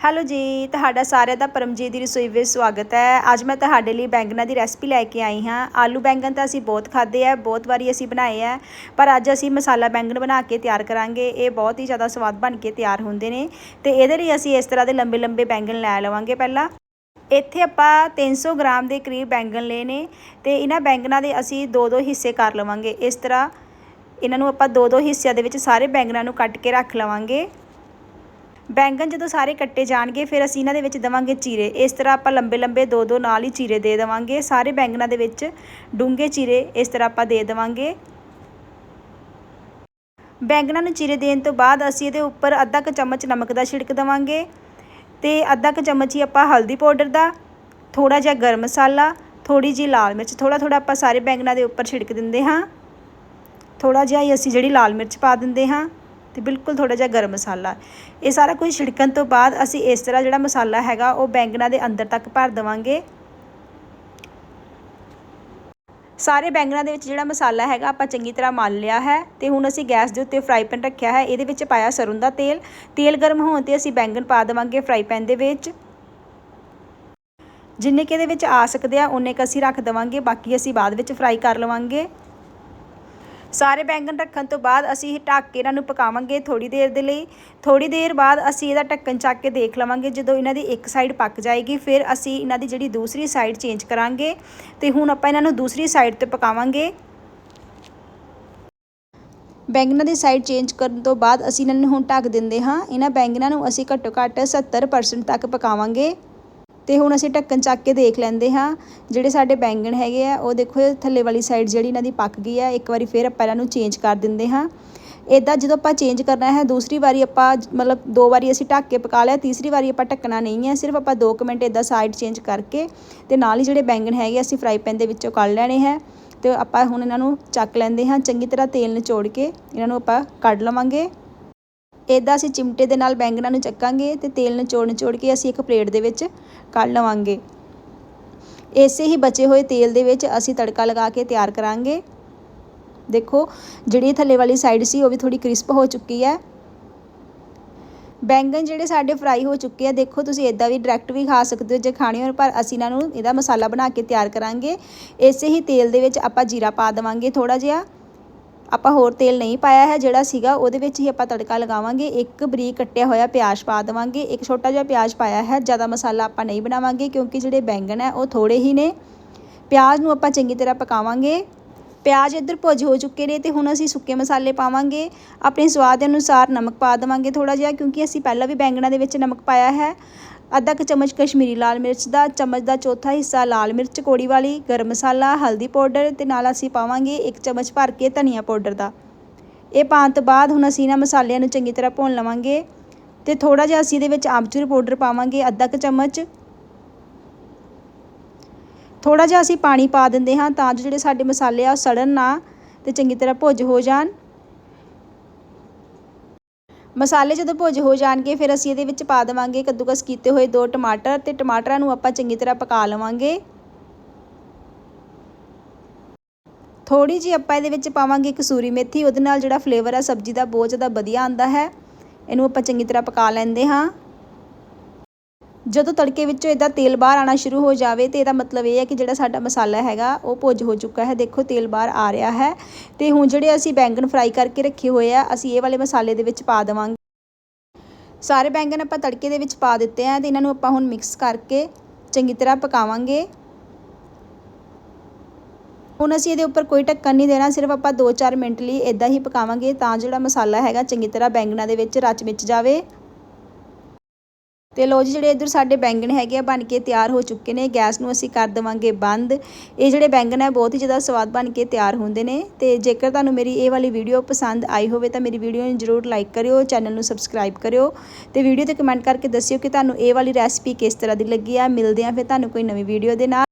Hello ਜੀ, ਤੁਹਾਡਾ ਸਾਰਿਆਂ ਦਾ ਪਰਮਜੀਤ ਦੀ ਰਸੋਈ ਵਿੱਚ ਸਵਾਗਤ ਹੈ। ਅੱਜ ਮੈਂ ਤੁਹਾਡੇ ਲਈ ਬੈਂਗਣਾ ਦੀ ਰੈਸਪੀ ਲੈ ਕੇ ਆਈ ਹਾਂ। ਆਲੂ ਬੈਂਗਣ ਤਾਂ ਅਸੀਂ ਬਹੁਤ ਖਾਦੇ ਆ, ਬਹੁਤ ਵਾਰੀ ਅਸੀਂ ਬਣਾਏ ਆ, ਪਰ ਅੱਜ ਅਸੀਂ ਮਸਾਲਾ ਬੈਂਗਣ ਬਣਾ ਕੇ ਤਿਆਰ ਕਰਾਂਗੇ। ਇਹ ਬਹੁਤ ਹੀ ਜ਼ਿਆਦਾ ਸਵਾਦ ਬਣ ਕੇ ਤਿਆਰ ਹੁੰਦੇ ਨੇ ਤੇ ਇਹਦੇ ਲਈ ਅਸੀਂ ਇਸ ਤਰ੍ਹਾਂ ਦੇ ਲੰਬੇ ਲੰਬੇ ਬੈਂਗਣ ਲੈ ਲਵਾਂਗੇ ਪਹਿਲਾਂ। ਇੱਥੇ ਆਪਾਂ 300 ਗ੍ਰਾਮ ਦੇ ਕਰੀਬ ਬੈਂਗਣ ਲਏ ਨੇ ਤੇ ਇਹਨਾਂ ਬੈਂਗਣਾਂ ਦੇ ਅਸੀਂ ਦੋ ਦੋ ਹਿੱਸੇ ਕਰ ਲਵਾਂਗੇ। ਇਸ ਤਰ੍ਹਾਂ ਇਹਨਾਂ ਨੂੰ ਆਪਾਂ ਦੋ ਦੋ ਹਿੱਸਿਆਂ ਦੇ ਵਿੱਚ ਸਾਰੇ ਬੈਂਗਣਾਂ ਨੂੰ ਕੱਟ ਕੇ ਰੱਖ ਲਵਾਂਗੇ। ਬੈਂਗਣ ਜਦੋਂ ਸਾਰੇ ਕੱਟੇ ਜਾਣਗੇ, ਫਿਰ ਅਸੀਂ ਇਹਨਾਂ ਦੇ ਵਿੱਚ ਦਵਾਂਗੇ ਚੀਰੇ। ਇਸ ਤਰ੍ਹਾਂ ਆਪਾਂ ਲੰਬੇ ਲੰਬੇ ਦੋ ਦੋ ਨਾਲ ਹੀ ਚੀਰੇ ਦੇ ਦੇਵਾਂਗੇ। ਸਾਰੇ ਬੈਂਗਣਾਂ ਦੇ ਵਿੱਚ ਡੂੰਘੇ ਚੀਰੇ ਇਸ ਤਰ੍ਹਾਂ ਆਪਾਂ ਦੇ ਦੇਵਾਂਗੇ। ਬੈਂਗਣਾਂ ਨੂੰ ਚੀਰੇ ਦੇਣ ਤੋਂ ਬਾਅਦ ਅਸੀਂ ਇਹਦੇ ਉੱਪਰ ਅੱਧਾ ਕੁ ਚਮਚ ਨਮਕ ਦਾ ਛਿੜਕ ਦੇਵਾਂਗੇ ਤੇ ਅੱਧਾ ਕੁ ਚਮਚ ਹੀ ਆਪਾਂ ਹਲਦੀ ਪਾਊਡਰ ਦਾ ਥੋੜਾ ਜਿਹਾ ਗਰਮ ਮਸਾਲਾ ਥੋੜੀ ਜੀ ਲਾਲ ਮਿਰਚ ਥੋੜਾ ਥੋੜਾ ਆਪਾਂ ਸਾਰੇ ਬੈਂਗਣਾਂ ਦੇ ਉੱਪਰ ਛਿੜਕ ਦਿੰਦੇ ਹਾਂ। ਥੋੜਾ ਜਿਹਾ ਹੀ ਅਸੀਂ ਜਿਹੜੀ ਲਾਲ ਮਿਰਚ ਪਾ ਦਿੰਦੇ ਹਾਂ। ਤੇ ਬਿਲਕੁਲ ਥੋੜਾ ਜਿਹਾ ਗਰਮ ਮਸਾਲਾ। ਇਹ ਸਾਰਾ ਕੁਝ ਛਿੜਕਣ ਤੋਂ ਬਾਅਦ ਅਸੀਂ ਇਸ ਤਰ੍ਹਾਂ ਜਿਹੜਾ ਮਸਾਲਾ ਹੈਗਾ, ਉਹ ਬੈਂਗਣਾ ਦੇ ਅੰਦਰ ਤੱਕ ਭਰ ਦੇਵਾਂਗੇ। ਸਾਰੇ ਬੈਂਗਣਾ ਦੇ ਵਿੱਚ ਜਿਹੜਾ ਮਸਾਲਾ ਹੈਗਾ, ਆਪਾਂ ਚੰਗੀ ਤਰ੍ਹਾਂ ਮਲ ਲਿਆ ਹੈ ਤੇ ਹੁਣ ਅਸੀਂ ਗੈਸ ਦੇ ਉੱਤੇ ਫਰਾਈ ਪੈਨ ਰੱਖਿਆ ਹੈ। ਇਹਦੇ ਵਿੱਚ ਪਾਇਆ ਸਰੋਂ ਦਾ ਤੇਲ। ਤੇਲ ਗਰਮ ਹੋਣ ਤੇ ਅਸੀਂ ਬੈਂਗਣ ਪਾ ਦੇਵਾਂਗੇ ਫਰਾਈ ਪੈਨ ਦੇ ਵਿੱਚ। ਜਿੰਨੇ ਕਿ ਇਹਦੇ ਵਿੱਚ ਆ ਸਕਦੇ ਆ ਉਨੇ ਕ ਅਸੀਂ ਰੱਖ ਦੇਵਾਂਗੇ। ਬਾਕੀ ਅਸੀਂ ਬਾਅਦ ਵਿੱਚ ਫਰਾਈ ਕਰ ਲਵਾਂਗੇ। ਸਾਰੇ ਬੈਂਗਣ ਰੱਖਣ ਤੋਂ ਬਾਅਦ ਅਸੀਂ ਇਹ ਢੱਕ ਕੇ ਇਹਨਾਂ ਨੂੰ ਪਕਾਵਾਂਗੇ ਥੋੜੀ ਦੇਰ ਦੇ ਲਈ। ਥੋੜੀ ਦੇਰ ਬਾਅਦ ਅਸੀਂ ਇਹਦਾ ਢੱਕਣ ਚੱਕ ਕੇ ਦੇਖ ਲਵਾਂਗੇ, ਜਦੋਂ ਇਹਨਾਂ ਦੀ ਇੱਕ ਸਾਈਡ ਪੱਕ ਜਾਏਗੀ, ਫਿਰ ਅਸੀਂ ਇਹਨਾਂ ਦੀ ਜਿਹੜੀ ਦੂਸਰੀ ਸਾਈਡ ਚੇਂਜ ਕਰਾਂਗੇ ਤੇ ਹੁਣ ਆਪਾਂ ਇਹਨਾਂ ਨੂੰ ਦੂਸਰੀ ਸਾਈਡ ਤੇ ਪਕਾਵਾਂਗੇ। ਬੈਂਗਣਾਂ ਦੀ ਸਾਈਡ ਚੇਂਜ ਕਰਨ ਤੋਂ ਬਾਅਦ ਅਸੀਂ ਇਹਨਾਂ ਨੂੰ ਹੁਣ ਢੱਕ ਦਿੰਦੇ ਹਾਂ। ਇਹਨਾਂ ਬੈਂਗਣਾਂ ਨੂੰ ਅਸੀਂ ਘੱਟੋ ਘੱਟ 70% ਤੱਕ ਪਕਾਵਾਂਗੇ। ਤੇ ਹੁਣ ਅਸੀਂ ਢੱਕਣ ਚੱਕ ਕੇ ਦੇਖ ਲੈਂਦੇ ਹਾਂ, ਜਿਹੜੇ ਸਾਡੇ ਬੈਂਗਣ ਹੈਗੇ ਆ, ਉਹ ਦੇਖੋ ਥੱਲੇ ਵਾਲੀ ਸਾਈਡ ਜਿਹੜੀ ਇਹਨਾਂ ਦੀ ਪੱਕ ਗਈ ਹੈ ਇੱਕ ਵਾਰੀ ਫਿਰ ਆਪਾਂ ਇਹਨਾਂ ਨੂੰ ਚੇਂਜ ਕਰ ਦਿੰਦੇ ਹਾਂ। ਇਦਾਂ ਜਦੋਂ ਆਪਾਂ ਚੇਂਜ ਕਰਨਾ ਹੈ, ਦੂਸਰੀ ਵਾਰੀ ਆਪਾਂ ਮਤਲਬ ਦੋ ਵਾਰੀ ਅਸੀਂ ਢੱਕ ਕੇ ਪਕਾ ਲਿਆ, ਤੀਸਰੀ ਵਾਰੀ ਆਪਾਂ ਢੱਕਣਾ ਨਹੀਂ ਹੈ, ਸਿਰਫ ਆਪਾਂ 2 ਮਿੰਟ ਇਦਾਂ ਸਾਈਡ ਚੇਂਜ ਕਰਕੇ ਤੇ ਨਾਲ ਹੀ ਜਿਹੜੇ ਬੈਂਗਣ ਹੈਗੇ ਅਸੀਂ ਫਰਾਈ ਪੈਨ ਦੇ ਵਿੱਚੋਂ ਕੱਢ ਲੈਣੇ ਹੈ। ਤੇ ਆਪਾਂ ਹੁਣ ਇਹਨਾਂ ਨੂੰ ਚੱਕ ਲੈਂਦੇ ਹਾਂ, ਚੰਗੀ ਤਰ੍ਹਾਂ ਤੇਲ ਨਿਚੋੜ ਕੇ ਇਹਨਾਂ ਨੂੰ ਆਪਾਂ ਕੱਢ ਲਵਾਂਗੇ। ਇਦਾਂ ਅਸੀਂ ਚਿਮਟੇ ਦੇ ਨਾਲ ਬੈਂਗਣਾ ਨੂੰ ਚੱਕਾਂਗੇ ਤੇ ਤੇਲ ਨਿਚੋੜ ਨਿਚੋੜ ਕੇ ਅਸੀਂ ਇੱਕ ਪਲੇਟ ਦੇ ਵਿੱਚ ਕੱਢ ਲਵਾਂਗੇ। ਇਸੇ ਹੀ ਬਚੇ ਹੋਏ ਤੇਲ ਦੇ ਵਿੱਚ ਅਸੀਂ ਤੜਕਾ ਲਗਾ ਕੇ ਤਿਆਰ ਕਰਾਂਗੇ। ਦੇਖੋ, ਜਿਹੜੀ ਥੱਲੇ ਵਾਲੀ ਸਾਈਡ ਸੀ, ਉਹ ਵੀ ਥੋੜੀ ਕ੍ਰਿਸਪ ਹੋ ਚੁੱਕੀ ਹੈ। ਬੈਂਗਣ ਜਿਹੜੇ ਸਾਡੇ ਫਰਾਈ ਹੋ ਚੁੱਕੇ ਆ, ਦੇਖੋ ਤੁਸੀਂ ਇਦਾਂ ਵੀ ਡਾਇਰੈਕਟ ਵੀ ਖਾ ਸਕਦੇ ਹੋ ਜੇ ਖਾਣੇ ਹੋਣ ਪਰ ਅਸੀਂ ਇਹਨਾਂ ਨੂੰ, ਇਹਦਾ ਮਸਾਲਾ ਬਣਾ ਕੇ ਤਿਆਰ ਕਰਾਂਗੇ। ਇਸੇ ਹੀ ਤੇਲ ਦੇ ਵਿੱਚ ਆਪਾਂ ਜੀਰਾ ਪਾ ਦੇਵਾਂਗੇ ਥੋੜਾ ਜਿਹਾ। ਆਪਾਂ ਹੋਰ ਤੇਲ ਨਹੀਂ ਪਾਇਆ ਹੈ, ਜਿਹੜਾ ਸੀਗਾ ਉਹਦੇ ਵਿੱਚ ਹੀ ਆਪਾਂ ਤੜਕਾ ਲਗਾਵਾਂਗੇ, ਇੱਕ ਬਰੀਕ ਕੱਟਿਆ ਹੋਇਆ ਪਿਆਜ਼ ਪਾ ਦੇਵਾਂਗੇ, ਇੱਕ ਛੋਟਾ ਜਿਹਾ ਪਿਆਜ਼ ਪਾਇਆ ਹੈ, ਜ਼ਿਆਦਾ ਮਸਾਲਾ ਆਪਾਂ ਨਹੀਂ ਬਣਾਵਾਂਗੇ ਕਿਉਂਕਿ ਜਿਹੜੇ ਬੈਂਗਣ ਹੈ ਉਹ ਥੋੜੇ ਹੀ ਨੇ। ਪਿਆਜ਼ ਨੂੰ ਆਪਾਂ ਚੰਗੀ ਤਰ੍ਹਾਂ ਪਕਾਵਾਂਗੇ। ਪਿਆਜ਼ ਇੱਧਰ ਭੁੱਜ ਹੋ ਚੁੱਕੇ ਨੇ ਤੇ ਹੁਣ ਅਸੀਂ ਸੁੱਕੇ ਮਸਾਲੇ ਪਾਵਾਂਗੇ। ਆਪਣੇ ਸਵਾਦ ਅਨੁਸਾਰ ਨਮਕ ਪਾ ਦੇਵਾਂਗੇ ਥੋੜਾ ਜਿਹਾ ਕਿਉਂਕਿ ਅਸੀਂ ਪਹਿਲਾਂ ਵੀ ਬੈਂਗਣਾ ਦੇ ਵਿੱਚ ਨਮਕ ਪਾਇਆ ਹੈ। ਅੱਧਾ ਕੁ ਚਮਚ ਕਸ਼ਮੀਰੀ ਲਾਲ ਮਿਰਚ ਦਾ, ਚਮਚ ਦਾ ਚੌਥਾ ਹਿੱਸਾ ਲਾਲ ਮਿਰਚ ਕੋੜੀ ਵਾਲੀ, ਗਰਮ ਮਸਾਲਾ, ਹਲਦੀ ਪਾਊਡਰ ਤੇ ਨਾਲ ਅਸੀਂ ਪਾਵਾਂਗੇ ਇੱਕ ਚਮਚ ਭਰ ਕੇ ਧਨੀਆ ਪਾਊਡਰ ਦਾ। ਇਹ ਪਾਉਣ ਤੋਂ ਬਾਅਦ ਹੁਣ ਅਸੀਂ ਇਹਨਾਂ ਮਸਾਲਿਆਂ ਨੂੰ ਚੰਗੀ ਤਰ੍ਹਾਂ ਭੁੰਨ ਲਵਾਂਗੇ ਤੇ ਥੋੜਾ ਜਿਹਾ ਅਸੀਂ ਇਹਦੇ ਵਿੱਚ ਆਮਚੂਰ ਪਾਊਡਰ ਪਾਵਾਂਗੇ, ਅੱਧਾ ਕੁ ਚਮਚ। ਥੋੜਾ ਜਿਹਾ ਅਸੀਂ ਪਾਣੀ ਪਾ ਦਿੰਦੇ ਹਾਂ ਤਾਂ ਜੋ ਜਿਹੜੇ ਸਾਡੇ ਮਸਾਲੇ ਆ ਉਹ ਸੜਨ ਨਾ ਤੇ ਚੰਗੀ ਤਰ੍ਹਾਂ ਭੁੱਜ ਹੋ ਜਾਣ। ਮਸਾਲੇ ਜਦੋਂ ਭੁੱਜ ਹੋ ਜਾਣਗੇ, ਫਿਰ ਅਸੀਂ ਇਹਦੇ ਵਿੱਚ ਪਾ ਦੇਵਾਂਗੇ ਕੱਦੂਕਸ ਕੀਤੇ ਹੋਏ ਦੋ ਟਮਾਟਰ ਤੇ ਟਮਾਟਰਾਂ ਨੂੰ ਆਪਾਂ ਚੰਗੀ ਤਰ੍ਹਾਂ ਪਕਾ ਲਵਾਂਗੇ। ਥੋੜੀ ਜਿਹੀ ਆਪਾਂ ਇਹਦੇ ਵਿੱਚ ਪਾਵਾਂਗੇ ਕਸੂਰੀ ਮੇਥੀ, ਉਹਦੇ ਨਾਲ ਜਿਹੜਾ ਫਲੇਵਰ ਆ ਸਬਜ਼ੀ ਦਾ ਬਹੁਤ ਜ਼ਿਆਦਾ ਵਧੀਆ ਆਉਂਦਾ ਹੈ। ਇਹਨੂੰ ਆਪਾਂ ਚੰਗੀ ਤਰ੍ਹਾਂ ਪਕਾ ਲੈਂਦੇ ਹਾਂ। ਜਦੋਂ ਤੜਕੇ ਵਿੱਚੋਂ ਇਹਦਾ ਤੇਲ ਬਾਹਰ ਆਣਾ ਸ਼ੁਰੂ ਹੋ ਜਾਵੇ ਤੇ ਇਹਦਾ ਮਤਲਬ ਇਹ ਹੈ ਕਿ ਜਿਹੜਾ ਸਾਡਾ ਮਸਾਲਾ ਹੈਗਾ, ਉਹ ਭੁੱਜ ਹੋ ਚੁੱਕਾ ਹੈ। ਦੇਖੋ, ਤੇਲ ਬਾਹਰ ਆ ਰਿਹਾ ਹੈ ਤੇ ਹੁਣ ਜਿਹੜੇ ਅਸੀਂ ਬੈਂਗਣ ਫਰਾਈ ਕਰਕੇ ਰੱਖੇ ਹੋਏ ਆ, ਅਸੀਂ ਇਹ ਵਾਲੇ ਮਸਾਲੇ ਦੇ ਵਿੱਚ ਪਾ ਦੇਵਾਂਗੇ। ਸਾਰੇ ਬੈਂਗਣ ਆਪਾਂ ਤੜਕੇ ਦੇ ਵਿੱਚ ਪਾ ਦਿੱਤੇ ਆ ਤੇ ਇਹਨਾਂ ਨੂੰ ਆਪਾਂ ਹੁਣ ਮਿਕਸ ਕਰਕੇ ਚੰਗੀ ਤਰ੍ਹਾਂ ਪਕਾਵਾਂਗੇ। ਹੁਣ ਅਸੀਂ ਇਹਦੇ ਉੱਪਰ ਕੋਈ ਢੱਕਣ ਨਹੀਂ ਦੇਣਾ, ਸਿਰਫ ਆਪਾਂ 2-4 ਮਿੰਟ ਲਈ ਇਦਾਂ ਹੀ ਪਕਾਵਾਂਗੇ ਤਾਂ ਜਿਹੜਾ ਮਸਾਲਾ ਹੈਗਾ ਚੰਗੀ ਤਰ੍ਹਾਂ ਬੈਂਗਣਾ ਦੇ ਵਿੱਚ ਰਚ ਵਿੱਚ ਜਾਵੇ। ਤੇ ਲੋ ਜੀ, ਜਿਹੜੇ ਇਧਰ ਸਾਡੇ ਬੈਂਗਣ ਹੈਗੇ ਆ, ਬਣ ਕੇ ਤਿਆਰ ਹੋ ਚੁੱਕੇ ਨੇ। ਗੈਸ ਨੂੰ ਅਸੀਂ ਕਰ ਦੇਵਾਂਗੇ ਬੰਦ। ਇਹ ਜਿਹੜੇ ਬੈਂਗਣ ਆ ਬਹੁਤ ਹੀ ਜ਼ਿਆਦਾ ਸਵਾਦ ਬਣ ਕੇ ਤਿਆਰ ਹੁੰਦੇ ਨੇ। ਤੇ ਜੇਕਰ ਤੁਹਾਨੂੰ ਮੇਰੀ ਇਹ ਵਾਲੀ ਵੀਡੀਓ ਪਸੰਦ ਆਈ ਹੋਵੇ, ਤਾਂ ਮੇਰੀ ਵੀਡੀਓ ਨੂੰ ਜਰੂਰ ਲਾਈਕ ਕਰਿਓ, ਚੈਨਲ ਨੂੰ ਸਬਸਕ੍ਰਾਈਬ ਕਰਿਓ। ਤੇ ਵੀਡੀਓ ਤੇ ਕਮੈਂਟ ਕਰਕੇ ਦੱਸਿਓ ਕਿ ਤੁਹਾਨੂੰ ਇਹ ਵਾਲੀ ਰੈਸਪੀ ਕਿਸ ਤਰ੍ਹਾਂ ਦੀ ਲੱਗੀ ਆ। ਮਿਲਦੇ ਆ ਫਿਰ ਤੁਹਾਨੂੰ ਕੋਈ ਨਵੀਂ ਵੀਡੀਓ ਦੇ ਨਾਲ।